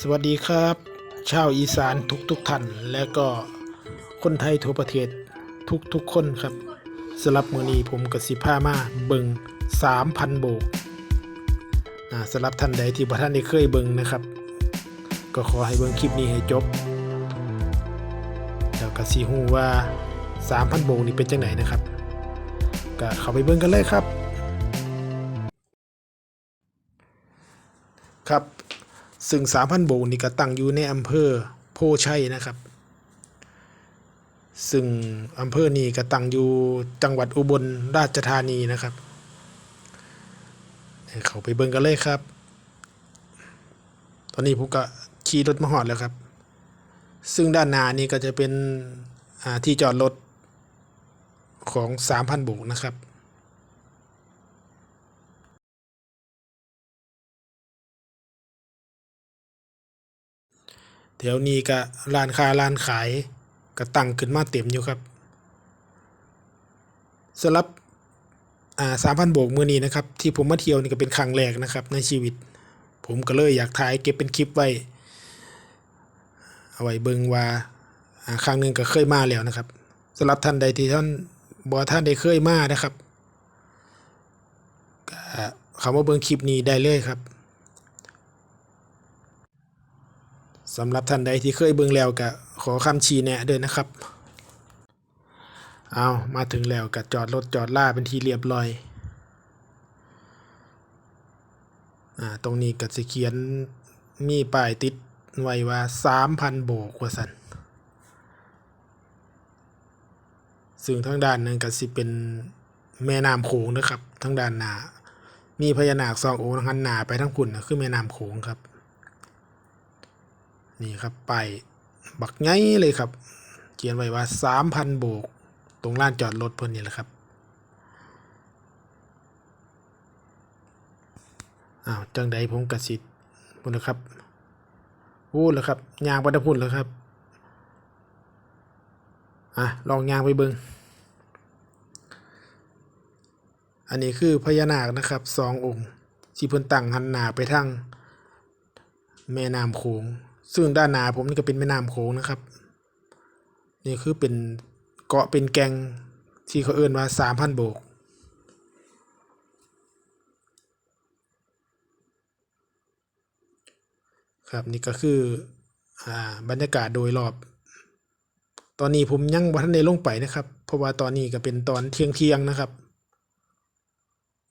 สวัสดีครับ ชาวอีสานทุกทุกๆท่าน และก็คนไทยทั่วประเทศทุกทุกๆคนครับสำหรับมือนี้ผมกสิพามาเบิง3,000 โบกสำหรับท่านใดที่บ่ท่านได้เคยเบิงนะครับ ก็ขอให้เบิงคลิปนี้ให้จบแล้วก็สิฮู้ว่า 3,000 โบกนี่เป็นจังไหนนะครับ ก็เข้าไปเบิงกันเลยครับครับ ซึ่ง3,000โบกนี่ก็ตั้งอยู่ในอำเภอโพชัยนะครับ ซึ่งอำเภอนี้ก็ตั้งอยู่จังหวัดอุบลราชธานีนะครับเขาไปเบิ่งกันเลยครับ ตอนนี้ผมก็ขี่รถมาหอดแล้วครับ ซึ่งด้านหน้านี่ก็จะเป็นที่จอดรถของ3,000โบกนะครับ แถวนี้ก็ร้านค้าร้านขายก็ตั้งขึ้นมาเต็มอยู่ครับสำหรับอ่าสามพันโบกมือนี้นะครับ ที่ผมมาเที่ยวนี่ก็เป็นครั้งแรกนะครับ ในชีวิต ผมก็เลยอยากถ่ายเก็บเป็นคลิปไว้ เอาไว้เบิงว่าครั้งหนึ่งก็เคยมาแล้วนะครับสำหรับท่านใดที่ท่านบ่ท่านได้เคยมานะครับคำว่าเบิงคลิปนี้ได้เลยครับ สำหรับท่านใดที่เคยเบิ่งแล้วก็ขอคำชี้แนะด้วยนะครับ เอามาถึงแล้วก็จอดรถจอดล่าเป็นที่เรียบร้อย อ่า ตรงนี้ก็สิเขียนมีป้ายติดไว้ว่า 3,000 โบกว่าสันซึ่งทางด้านนึงก็สิเป็นแม่น้ำโขงนะครับทางด้านหน้ามีพญานาคสององค์หันหน้าไปทางพุ่นนะคือแม่น้ำโขงครับ นี่ครับไปบักไงเลยครับ เขียนไว้ว่าสามพันโบก ตรงลานจอดรถเพิ่นนี่แหละครับอ้าวจังใดผมกระสิพุ่นนะครับพูดแล้วครับยางปตะพุ่นแล้วครับอะลองยางไปเบิงอันนี้คือพญานาคนะครับสององค์ที่เพิ่นตั้งหันหน้าไปทางแม่น้ำโขง ซึ่งด้านหน้าผมนี่ก็เป็นแม่น้ำโขงนะครับ นี่คือเป็นเกาะเป็นแกงที่เขาเอื้นว่าสามพันโบก ครับนี่ก็คืออ่าบรรยากาศโดยรอบ ตอนนี้ผมยังบ่ทันได้ลงไปนะครับ เพราะว่าตอนนี้ก็เป็นตอนเที่ยงเที่ยงนะครับ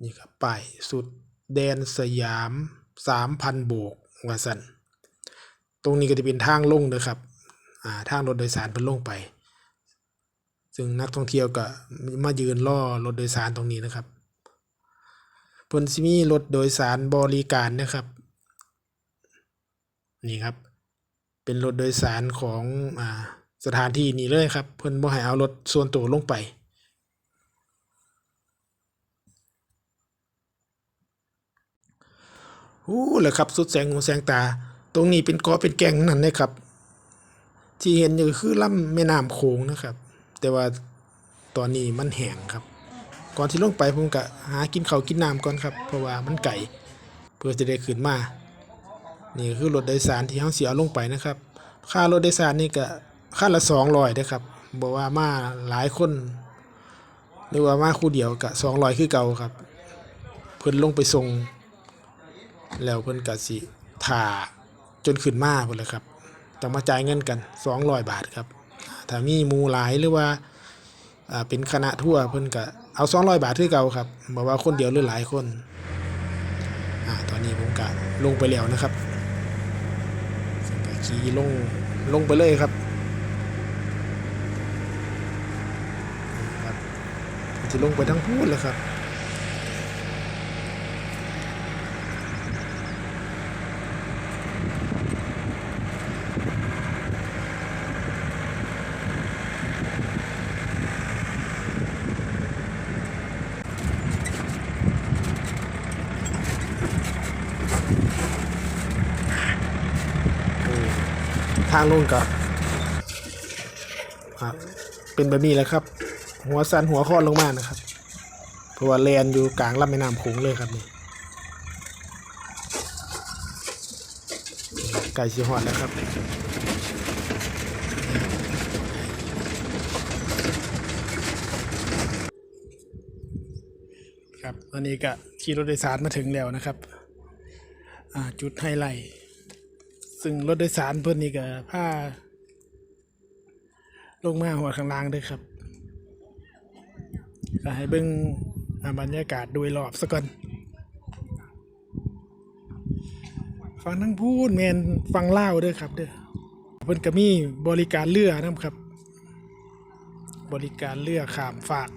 นี่ครับป้ายสุดแดนสยามสามพันโบกว่าสัน ตรงนี้ก็จะเป็นทางลงเด้อครับอ่าทางรถโดยสารเพิ่นลงไป ซึ่งนักท่องเที่ยวก็มายืนรอรถโดยสารตรงนี้นะครับเพิ่นสิมีรถโดยสารบริการนะครับ นี่ครับ เป็นรถโดยสารของอ่าสถานที่นี้เลยครับ เพิ่นบ่ให้เอารถส่วนตัวลงไปอู้แหละครับ สุดแสงหูแสงตา ตรงนี้เป็นกาะเป็นแก่งนั่นเลยครับ ที่เห็นอยู่คือลำแม่น้ำโขงนะครับ แต่ว่าตอนนี้มันแห้งครับ ก่อนที่ลงไปผมก็หากินข้าวกินน้ำก่อนครับ เพราะว่ามันไก่เพื่อจะได้ขึ้นมา นี่คือรถโดยสารที่เขาเสียลงไปนะครับ ค่ารถโดยสารนี่ก็ค่าละสองร้อยนะครับบอกว่ามาหลายคนหรือว่ามาคู่เดียวก็สองร้อยคือเก่าครับ เพิ่นลงไปส่ง แล้วเพิ่นก็สิถ่า จนขึ้นมาพุ่นละครับต้องมาจ่ายเงินกัน 200 บาทครับถ้ามีมูหลายหรือว่าเป็นคณะทั่วเพิ่นก็เอา200 บาทคือเก่าครับบ่ว่าคนเดียวหรือหลายคนอ่าตอนนี้ผมก็ลงไปแล้วนะครับขี่ลงลงไปเลยครับจะลงไปทั้งพูดเลยครับ ทางลงกับอะเป็นแบบนี้แหละครับ หัวสันหัวข้อนลงมานะครับ เพราะว่าแลนอยู่กลางลำแม่น้ำโขงเลยครับนี่ไก่สีหอดแล้วครับครับตอนนี้ก็ขี่รถโดยสารมาถึงแล้วนะครับจุดไฮไลท์ ซึ่งรถโดยสารเพิ่นนี่ก็พาลงมาหัวข้างล่างด้วยครับก็ให้เบิ่งบรรยากาศโดยรอบซะก่อนฟังทั้งพูดแมนฟังเล่าด้วยครับเด้อเพิ่นก็มีบริการเรือนํครับ บริการเรือข้ามฝาก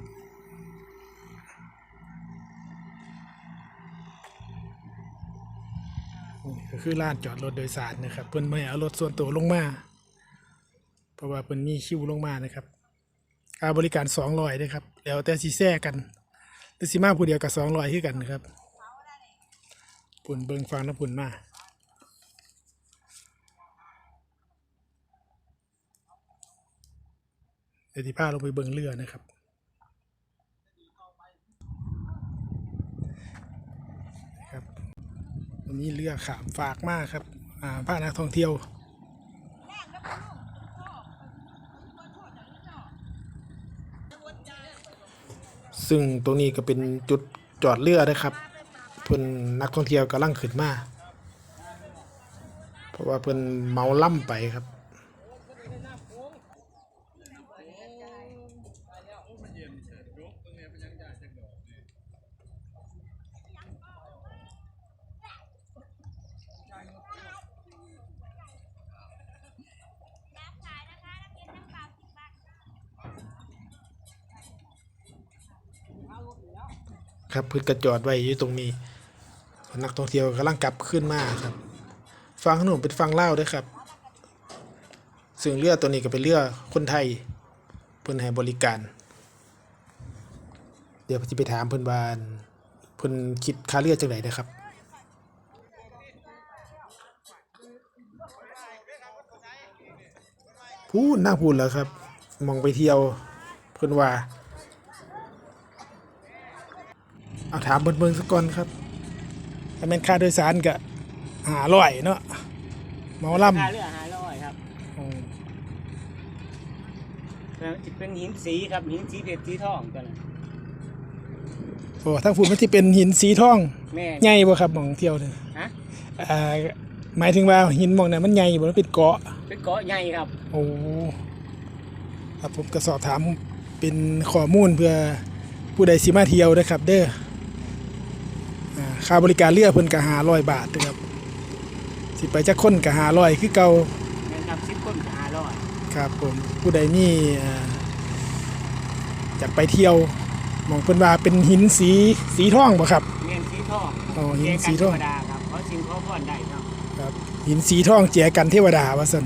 ก็คือลานจอดรถโดยสารนะครับเพิ่นไม่ให้เอารถส่วนตัวลงมา เพราะว่าเพิ่นมีคิวลงมานะครับค่าบริการสองร้อยด้วยครับ แล้วแต่สิแซ่กันหรือสิมาผู้เดียวกับสองร้อยคือกันนะครับปุ่นเบิงฟังน้ำปุ่นมาเดี๋ยวที่พาลงไปเบิงเรือนะครับ วันนี้เรือขามฝากมากครับผ่าพานักท่องเที่ยวซึ่งตรงนี้ก็เป็นจุดจอดเรือนะครับเพื่อนนักท่องเที่ยวกำลังขึ้นมา เพราะว่าเพื่อนเมาล่ำไปครับ ครับเพิ่นกระจอดไว้อยู่ตรงนี้ นักท่องเที่ยวกำลังกลับขึ้นมาครับฟังขนมเป็นฟังเล่าด้วยครับ ซึ่งเรือตัวนี้ก็เป็นเรือคนไทยเพิ่อนให้บริการ เดี๋ยวจะไปถามเพิ่อนวานเพิ่อนคิดค่าเรือจังไดนะครับพูดน่าพูดแล้วครับ มองไปเที่ยวเพิ่อนว่า เอาถามเบิ่งเบิ่งสักก่อนครับถ้าแม่นค่าโดยสารก็หาร้อยเนาะเมาล่ำค่าเรือห้าร้อยครับอืมเป็นหินสีครับหินสีเพชรสีทองตัวนั้นโอ้ทางฝุ่นมันที่เป็นหินสีทองแม่ใหญ่บ่ครับหมองเที่ยวเนี่ยฮะ อ่าหมายถึงว่าหินหมองนั้นมันใหญ่บ่มันเป็นเกาะ เป็นเกาะใหญ่ครับ โอ้ครับผมก็สอบถามเป็นข้อมูลเพื่อผู้ใดสิมาเที่ยวนะครับ เด้ออ่า ค่าบริการเรือเพิ่นก็500บาทนะครับสิไปจักคนก็500คือเก่าแม่นครับสิบคนห้าร้อยครับผมผู้ใดมีอ่าอยากไปเที่ยวหมองเพิ่นว่าเป็นหินสีสีทองบ่ครับแม่นสีทองอ๋อหินเจกันสีทองธรรมดาครับเพราะสิ่งขอพรได้ครับครับหินสีทองเจียกันเทวดาว่าซั่น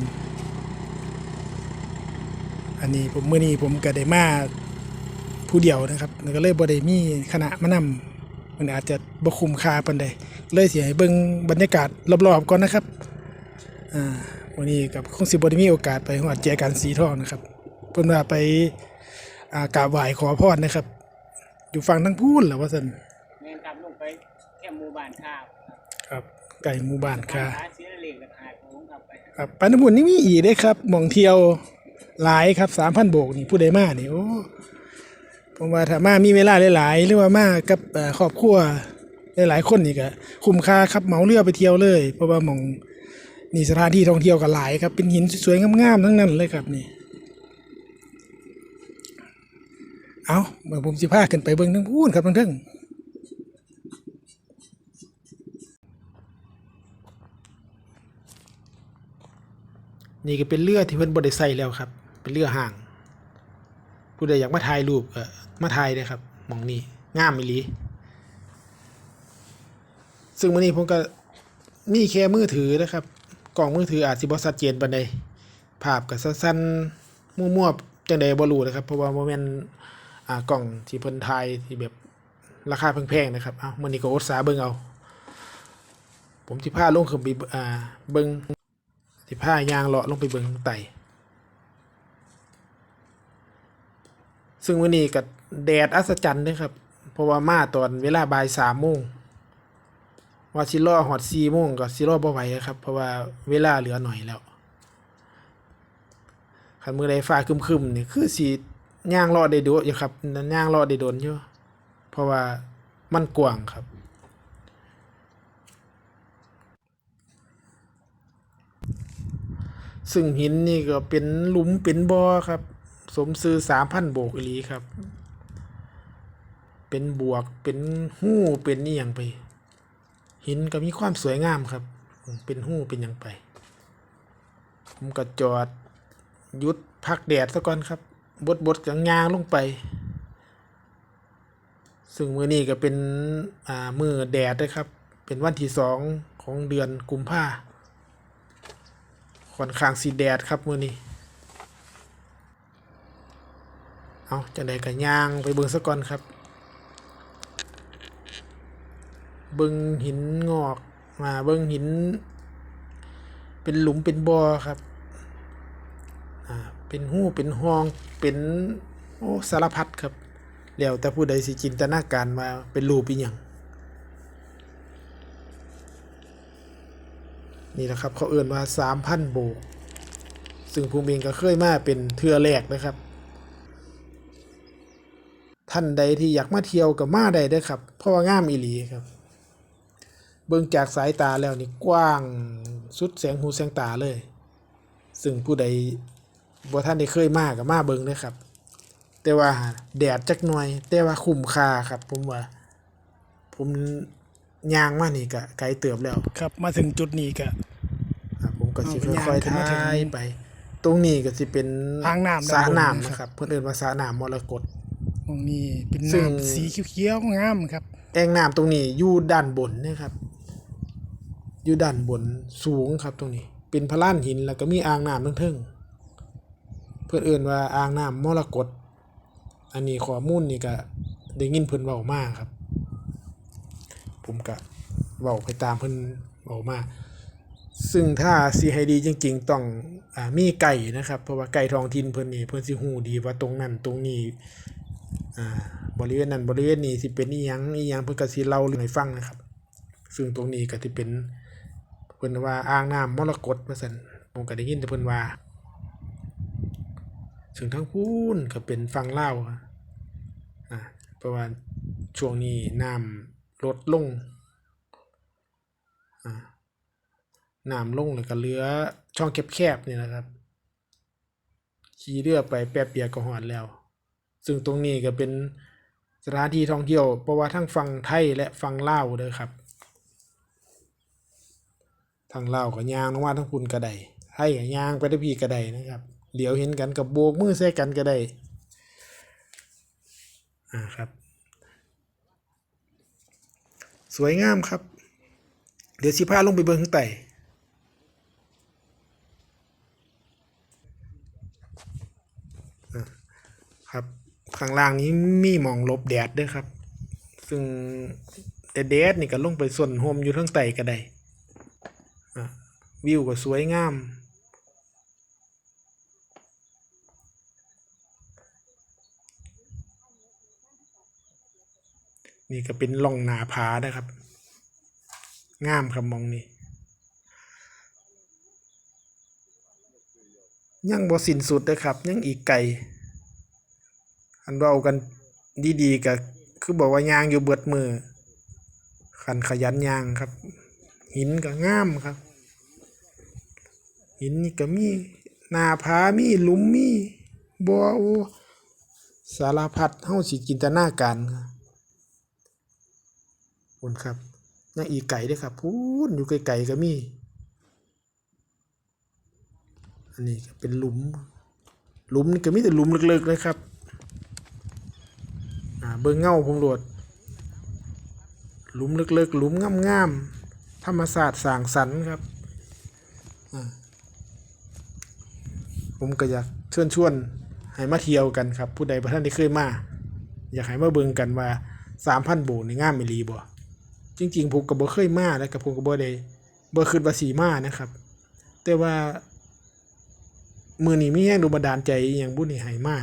อันนี้ผมมื้อนี้ผมก็ได้มาผู้เดียวนะครับแล้วก็เลยบ่ได้มีคณะมานำ มันอาจจะบ่คุ้มค่าปานใดเลยสิให้เบิ่งบรรยากาศรอบๆก่อนนะครับอ่าวันนี้กับคงสิบ่ได้มีโอกาสไปฮอดเจียกันสีทองนะครับเพิ่นว่าไปอ่ากราบไหว้ขอพรนะครับ อยู่ฝั่งทั้งพูนแหละว่าซั่นแม่นครับลงไปแค่หมู่บ้านข้าวครับไก่หมู่บ้านค่ะ หาเสียเหล็กกับหาดโค้งครับไปครับปันบุญนี่มีอีกเด้ครับหมองเที่ยวหลายครับสามพันโบกนี่ผู้ใดมานี่โอ้ ผมว่าถ้ามามีเวลาหลาย ๆ หรือว่ามากับครอบครัวหลาย ๆ คนนี่ก็คุ้มค่าครับเหมาเรือไปเที่ยวเลย เพราะว่ามองนี่สถานที่ท่องเที่ยวก็หลายครับเป็นหินสวยๆงามๆทั้งนั้นเลยครับนี่เอาเมื่อผมสิพาขึ้นไปเบิ่งทั้งพูนครับทั้งเทิงนี่ก็เป็นเรือที่เพิ่นบ่ได้ใส่แล้วครับ เป็นเรือห่าง ผู้ใดอยากมาถ่ายรูปก็ มาถ่ายเลยครับมองนี้งามอีลี ซึ่งวันนี้ผมก็มีแค่มือถือนะครับ กล่องมือถืออาจสิบ่ชัดเจนปานใดภาพก็สั้นๆมั่วๆจังใดบ่รู้นะครับ เพราะว่าบ่แม่นอ่ากล่องที่เพิ่นถ่ายที่แบบราคาแพงๆนะครับ เอามื้อนี้ก็อดสาเบิ่งเอา ผมสิพาลงขึ้นไปอ่าเบิ่งสิพายางเลาะลงไปเบิ่งไต่ ซึ่งวันนี้ก็แดดอัศจรรย์เด้อครับ เพราะว่ามาตอนเวลาบ่าย3โมงว่าสิรอฮอด4โมงก็สิรอบ่ไหวครับ เพราะว่าเวลาเหลือหน่อยแล้วคันมือใดฟ้าคึมๆนี่คือสิย่างรอได้โดอยู่ครับย่างรอได้โดนอยู่เพราะว่ามันกว้างครับซึ่งหินนี่ก็เป็นหลุมเป็นบ่อครับ สมซื้อสามพันโบกอีหลีครับ เป็นบวกเป็นหู้เป็นนี่อย่างไป หินก็มีความสวยงามครับ เป็นหู้เป็นอย่างไป ผมก็จอดยุดพักแดดซะก่อนครับบดบดๆกับงางลงไป ซึ่งมือนี้ก็เป็นอ่ามือแดดนะครับ เป็นวันที่สองของเดือนกุมภาค่อนข้างสีแดดครับมือนี้ เอาจังได้ก็ย่างไปเบิ่งซะก่อนครับ เบิ่งหินงอกมาเบิ่งหิน เป็นหลุมเป็นบ่อครับอ่าเป็นหู้เป็นห้องเป็นโอ้สารพัดครับแล้วแต่ผู้ใดสิจินตนาการมาเป็นรูปอีหยังนี่แหละครับเขาเอื่นว่าสามพันโบก ซึ่งภูมิเองก็เคยมาเป็นเทือแรกนะครับ ท่านใดที่อยากมาเที่ยวกับมาได้เด้อครับเพราะว่างามอีหลีครับ เบิ่งจากสายตาแล้วนี่กว้างสุดแสงหูแสงตาเลย ซึ่งผู้ใดบ่ท่านได้เคยมากับมาเบิ่งเด้อครับ แต่ว่าแดดจักหน่อย แต่ว่าคุ้มค่าครับ ผมว่า ผมย่างมานี่ก็ไกลเติบแล้วครับ มาถึงจุดนี้ก็ครับผมก็สิเอาค่อยย่างขึ้นๆมาถึงทายไป ตรงนี้ก็สิเป็นทางน้ำสระด้านบนน้ำนะนะคครัรับบเพิ่นเอิ้นว่าสระน้ำมรกต ตรงนี้เป็นซึ่ง น้ำสีเขียวๆงามครับ แอ่งน้ำตรงนี้อยู่ด้านบนนะครับ อยู่ด้านบนสูงครับตรงนี้ เป็นพระลานหินแล้วก็มีอ่างน้ำทั้งเทิงเพิ่นเอิ้นว่าอ่างน้ำมรกตอันนี้ข้อมูลนี่ก็ได้ยินเพิ่นเว้ามาครับ ผมก็เว้าไปตามเพิ่นเว้ามา ซึ่งถ้าสิให้ดีจริงๆต้องอ่ามีไก่นะครับ เพราะว่าไก่ท้องถิ่นเพิ่นนี่เพิ่นสิฮู้ดีว่าตรงนั้นตรงนี้ อ่าบริเวณนั้นบริเวณนี้สิเป็นอีหยังอีหยังเพิ่นก็สิเล่าเรื่องให้ฟังนะครับ ซึ่งตรงนี้ก็สิเป็นเพิ่นว่าอ่างน้ำมรกตว่าซั่นผมก็ได้ยินแต่เพิ่นว่าซึ่งทั้งพูนก็เป็นฝั่งลาวอะอ่าเพราะว่าช่วงนี้น้ำลดลงอ่าน้ำลงแล้วก็เหลือช่องแคบๆนี่นะครับขี่เรือไปแป๊บเดียวก็หอดแล้ว ซึ่งตรงนี้ก็เป็นสถานที่ท่องเที่ยวเพราะว่าทั้งฝั่งไทยและฝั่งลาวเด้อครับทางลาวก็ย่างลงมาทั้งพุ่นก็ไดไทยก็ย่างไปได้พี่ก็ไดนะครับเหลียวเห็นกันกับโบกมือใส่กันก็ไดอ่าครับ สวยงามครับ เดี๋ยวสิพาลงไปเบิ่งข้างใต้ ครับ ข้างล่างนี้มีหมองหลบแดดด้วยครับ ซึ่งแต่แดดนี่ก็ลงไปส่วนโฮมอยู่ทั้งไตก็ได้อะวิวก็สวยงาม นี่ก็เป็นล่องหนาผานะครับ งามครับมองนี้ยังบ่สิ้นสุดนะครับ ยังอีกไกล อันเว้ากันดีๆก็คือบอกว่ายางอยู่เบิดมือขันขยันยางครับ หินก็งามครับ หินนี่ก็มีหน้าผามีหลุมมีบ่อโอสารพัดเฮาสิจินตนาการครับคุณครับยังอีไก่ด้วยครับพูนอยู่ไกลๆก็มี อันนี้ก็เป็นหลุม หลุมนี่ก็มีแต่หลุมลึกๆเลยครับ เบิ่งเงาผมโหลดหลุมลึกๆ หลุมงามๆ ธรรมศาสตร์สางสรรค์ครับ ผมก็อยากเชิญชวนให้มาเที่ยวกันครับ ผู้ใดประท่านที่เคยมา อยากให้มาเบิ่งกันว่าสามพันโบกนี่งามไม่รีบ่จริง ๆ ผมก็บ่เคยมาแล้วกับผมก็บ่ได้บ่คิดว่าสีมานะครับ แต่ว่า มือนี้มีแรงดูบันดาลใจอย่างบุญนี่ให้มา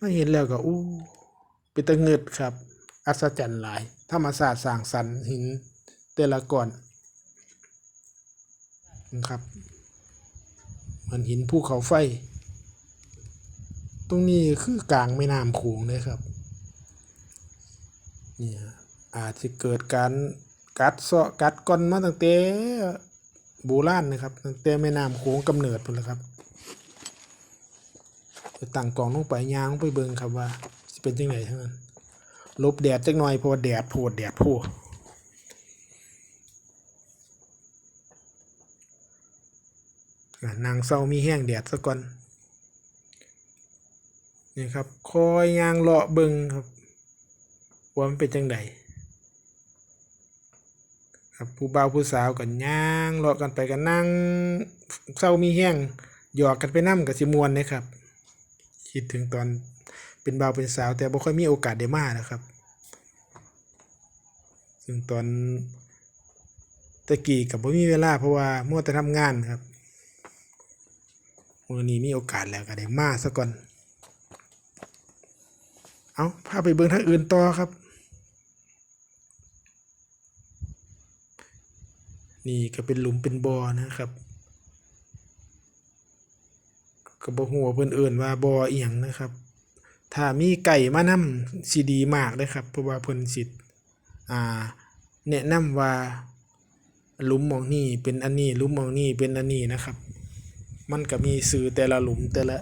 มาเห็นแล้วก็อู้ เป็นตะเงิดครับ อัศจรรย์หลาย ธรรมศาสตร์สร้างสรรค์หินแต่ละก่อนนะครับมันหินภูเขาไฟ ตรงนี้คือกลางแม่น้ำโขงเลยครับนี่อาจจะเกิดการกัดเซาะกัดก้อนมาตั้งแต่โบราณนะครับตั้งแต่แม่น้ำโขงกำเนิดพุ่นละครับจะตั้งกล่องลงไปยางลงไปเบิ่งครับว่า เป็นจังไดทั้งนั้นลบแดดจักหน่อยเพราะว่าแดดโพดแดดโพดนางเศร้ามีแห้งแดดซะก่อนนี่ครับคอยยางเลาะเบิงครับว่ามันเป็นจังไดครับผู้บ่าวผู้สาวกันย่างเลาะกันไปกันนั่งเศร้ามีแห้งหยอกกันไปนั่กับสิมวนนะครับ คิดถึงตอน เป็นบ่าวเป็นสาว แต่บ่ค่อยมีโอกาสได้มานะครับ ซึ่งตอนตะกี้กับบ่มีเวลาเพราะว่ามัวแต่ทำงานครับมื้อนี้มีโอกาสแล้วก็ได้มาซะก่อน เอาพาไปเบิ่งทางอื่นต่อครับ นี่ก็เป็นหลุมเป็นบ่อนะครับก็บ่ฮู้ว่าเพิ่นเอิ้นว่าบ่ออีหยังนะครับ ถ้ามีไก่มานำสิดีมากเลยครับ เพราะว่าเพิ่นสิอ่าแนะนำว่าหลุมมองนี้เป็นอันนี้หลุมมองนี้เป็นอันนี้นะครับ มันก็มีสื่อแต่ละหลุมแต่ละ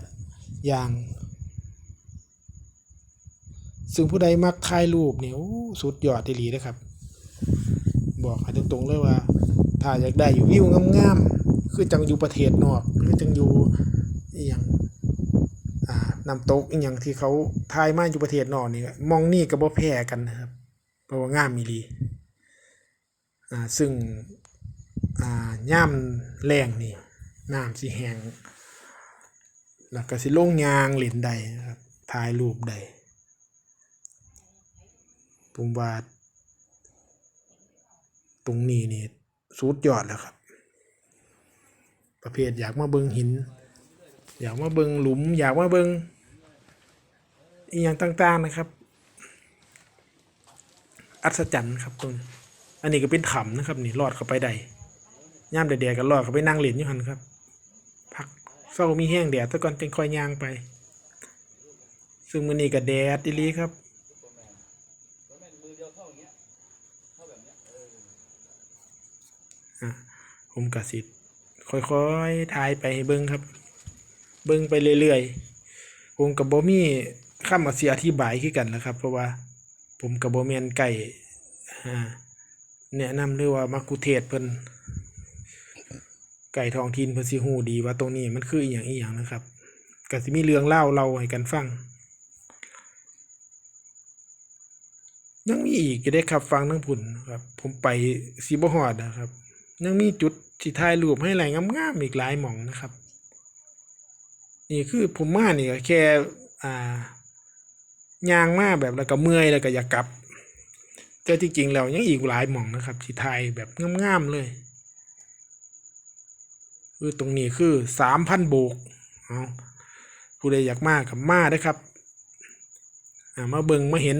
อย่าง ซึ่งผู้ใดมักถ่ายรูปเนี่โอ้สุดยอดอีหลีนะครับ บอกให้ตรงๆเลยว่า ถ้าอยากได้อยู่วิวงามๆคือจังอยู่ประเทศนอก คือจังอยู่อย่าง น้ำตกอหย่างที่เขาถ่ายมาอยู่ประเทศนอกนี่มองนี่ก็บ่แพ้กันนะครับเพราะว่างามอีลีอ่าซึ่งอ่าย่ามแรงนี่น้ำสิแหงแล้วก็สิลงยางเหรียญใดครับถ่ายรูปใดผมว่าตรงนี้นี่สุดยอดแล้วครับ ประเภทอยากมาเบิงหิน อยากมาเบิงหลุม อยากมาเบิงอีกอย่างต่างๆนะครับ อัศจรรย์ครับตรงนี้อันนี้ก็เป็นถ้ำนะครับ นี่ลอดเข้าไปได้ย่ามแดดๆก็ลอดเข้าไปนั่งเล่นอยู่หันครับพักเศร้ามีแห้งแดดซะก่อนเป็นคอยย่างไป ซึ่งมือนี้ก็แดดอีลีครับผมกสิค่อยๆถ่ายไปให้เบิ่งครับ เบิ่งไปเรื่อยๆ ผมกับบ่มีคำอธิอธิบายคือกันนะครับ เพราะว่าผมกับบ่แม่นไก่แนะนำด้วยว่ามักคุเทศเพิ่นไก่ทองถิ่นเพิ่นสิฮู้ดีว่าตรงนี้มันคืออีหยังอีหยังนะครับก็สิมีเรื่องเล่าเราให้กันฟังยังมีอีกจะได้ขับฟังทั้งผุนครับ ผมไปซีบฮอดนะครับ ยังมีจุดที่ถ่ายรูปให้ไหลงามๆอีกหลายหม่องนะครับ นี่คือผมมานี่ก็แค่อ่ายางมาแบบแล้วก็เมื่อยแล้วก็อยากกลับแต่ที่จริงแล้วยังอีกหลายหม่องนะครับที่ถ่ายแบบง่ามๆเลยคือตรงนี้คือสามพันโบกเอาผู้ใดอยากมากกับมาได้ครับอ่ามาเบิงมาเห็น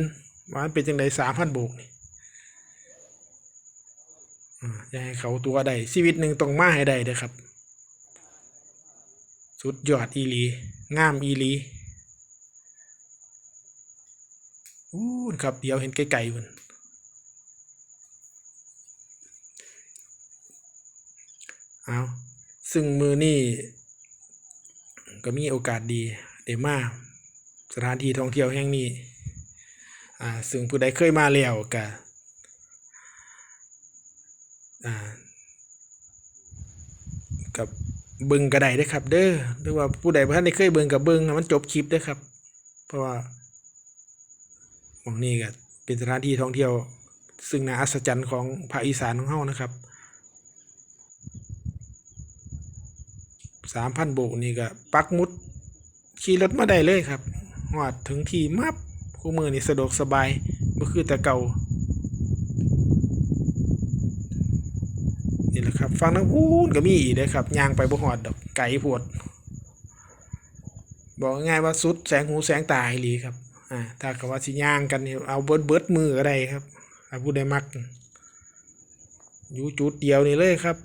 ว่ามันเป็นจังไดสามพันโบกนี่อ่าอย่าให้เขาตัวใดชีวิตหนึ่งต้องมาให้ได้เด้อครับ สุดยอดอีลีงามอีลีอู้นครับเดี๋ยวเห็นไกลๆมันเอาซึ่งมือนี่ก็มีโอกาสดีได้มาสถานที่ท่องเที่ยวแห่งนี้อ่าซึ่งผู้ใดเคยมาแล้วก็อ่า กับ เบิ่งก็ได้เด้ครับ เด้อหรือว่าผู้ใดบ่ทันได้เคยเบิ่งกับเบิ่งมันจบคลิปเด้ครับ เพราะว่าหมองนี้ก็เป็นสถานที่ท่องเที่ยว ซึ่งน่าอัศจรรย์ของภาคอีสานของเฮานะครับสามพันโบกนี่ก็ปักมุดขี่รถมาได้เลยครับฮอดถึงที่มับคู่มือนี่สะดวกสบายบ่คือแต่เก่า นะครับฟังทั้งพูนก็มีอีกเลยครับยางไปบ่หอดดอกไก่ปวด บอกง่ายว่าสุดแสงหูแสงตาหลีครับอ่าถ้ากับว่าสิย่างกันเอาเบิดเบิดมือก็ได้ครับถ้าผู้ใดมัก อยู่จุดเดียวนี่เลยครับ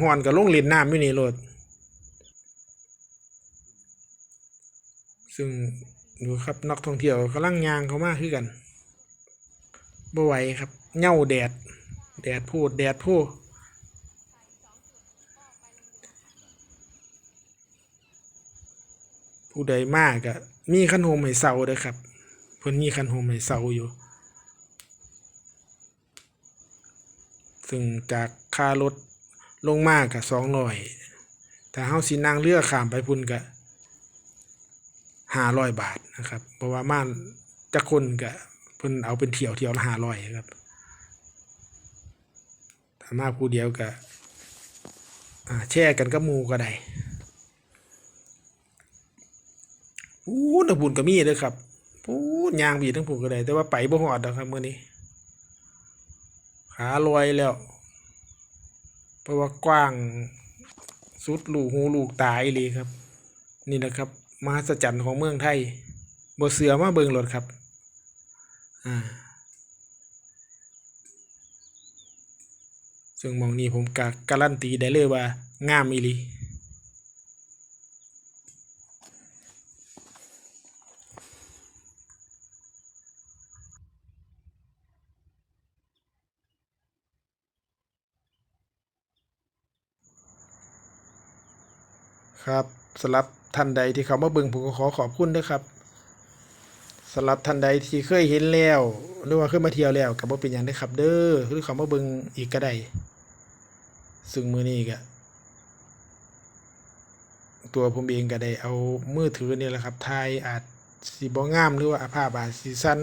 ห่อนกับลงเล่นน้ำอยู่นี่โลดซึ่งดูครับนักท่องเที่ยวกำลังยางเขามาคือกันบ่ไหวครับเหง่าแดด แดดพูดแดดพูด ผู้ใดมากก็มีคันโฮมให้เซาเด้ครับ เพิ่นมีคันโฮมให้เซาอยู่ ซึ่งจากค่ารถลงมากกับสองร้อยแต่เฮาสินั่งเรือข้ามไปพุ่นก็ห้าร้อยบาทนะครับ เพราะว่าม่านจักคนก็เพิ่นเอาเป็นเที่ยวเที่ยวละห้าร้อยครับถ้ามาผู้เดียวก็แช่กันกับหมูก็ได้ อู้ตะพูนก็มีเด้อครับพูดยางบีทั้งผูก็ได้ แต่ว่าไปบ่ฮอดดอกครับมื้อนี้ขาลอยแล้วเพราะว่ากว้างสุดลูกหูลูกตาอีลีครับ นี่นะครับมหัศจรรย์ของเมืองไทยบ่เสือมาเบิงรถครับอ่าซึ่งมองนี้ผมกะการันตีได้เลยว่างามอีลี ครับสำหรับท่านใดที่เขามาเบิ่งผมก็ขอขอบคุณด้วยครับสำหรับท่านใดที่เคยเห็นแล้วหรือว่าเคยมาเที่ยวแล้วก็บ่เป็นหยังได้ครับ เด้อหรือเขามาเบิ่งอีกก็ได้ซึ่งมือนี้ก็ตัวผมเองก็ได้เอามือถือนี่แหละครับถ่ายอาจสิบ่งามหรือว่าภาพอาจสิสั้น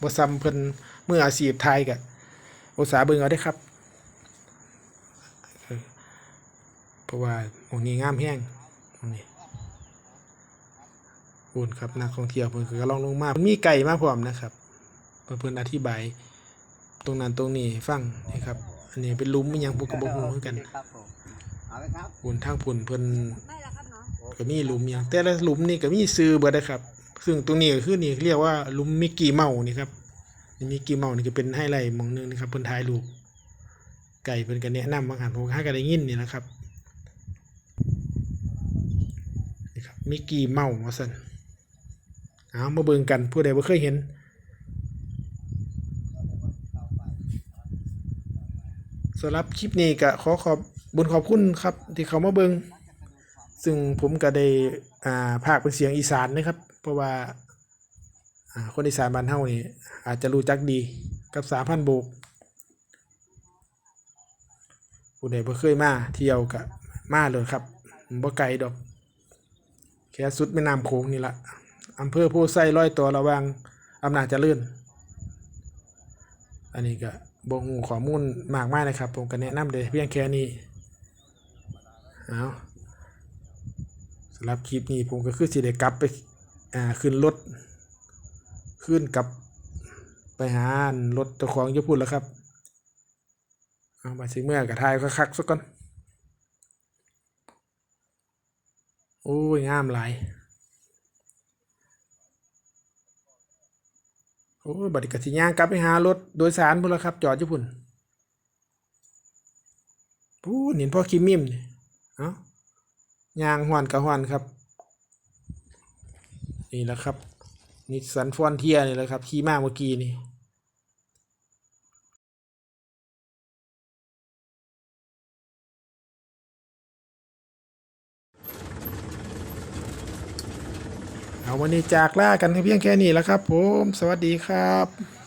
บ่ซ้ำเพิ่นมืออาชีพถ่ายก็อุตสาห์เบิ่งเอาได้ครับเออ เพราะว่าหมองนี้งามแฮงหม้องนี้อุ่นครับนักท่องเที่ยวเพิ่นก็ลองลงมามันมีไก่มาพร้อมนะครับเพิ่นเพิ่นอธิบายตรงนั้นตรงนี้ให้ฟังนี่ครับ อันนี้เป็นหลุมอิหยังพวกกระบอกหูคือกันครับผมเอาเลยครับปุ่นทางปุ่นเพิ่นได้แล้วครับเนาะก็มีหลุมอิหยังแต่ละหลุมนี่ก็มีซื้อเบิดนะครับ ซึ่งตรงนี้ก็คือนี่เรียกว่าหลุมมิกกี้เมาส์นี่ครับนี่มิกกี้เมาส์นี่ก็เป็นไฮไลท์หมองหนึงนะครับเพิ่นถ่ายรูปไก่เพิ่นก็แนะนำบางหันผมก็หาก็ได้ยินนี่นะครับนี่ครับ มิกกี้เมาส์ว่าซั่นเอามาเบิ่งกันผู้ใดบ่เคยเห็นสำหรับคลิปนี้ก็ขอขอบบุญขอบคุณครับ ที่เขามาเบิงซึ่งผมก็ได้อ่าภาคเป็นเสียงอีสานนะครับ เพราะว่าอ่าคนอีสานบ้านเฮานี่อาจจะรู้จักดีกับสาพันโบกผู้ใดบ่เคยมาเที่ยวก็มาเลยครับบ่ไกลดอก ค่สุดแม่น้ำโขงนี่ละอำเภอโพไซร้อยตัวระวังอำนาจเจริญอันนี้ก็บ่ฮู้ข้อมูลมากมายนะครับ ผมก็แนะนำเลยเพียงแค่นี้เอาสำหรับคลิปนี้ผมก็คือสิได้กลับไปอ่าขึ้นรถขึ้นกลับไปหารถเจ้าของญี่ปุ่นแล้วครับ เอามาสิเมื่อกระทายคักๆสักก่อน โอ้ยงามหลายโอ้ยบัดนี้กสิย่างกลับไปหารถโดยสารพุ่นละครับ จอดอยู่พุ่นปู้เห็นพ่อคิมมิมนี่ยเอ้ายางหวนกับหวนครับ นี่แหละครับนิสสันฟอนเทียนี่แหละครับขี่มาเมื่อกี้นี่ เอาวันนี้จากลากันเพียงแค่นี้แล้วครับ ผม สวัสดีครับ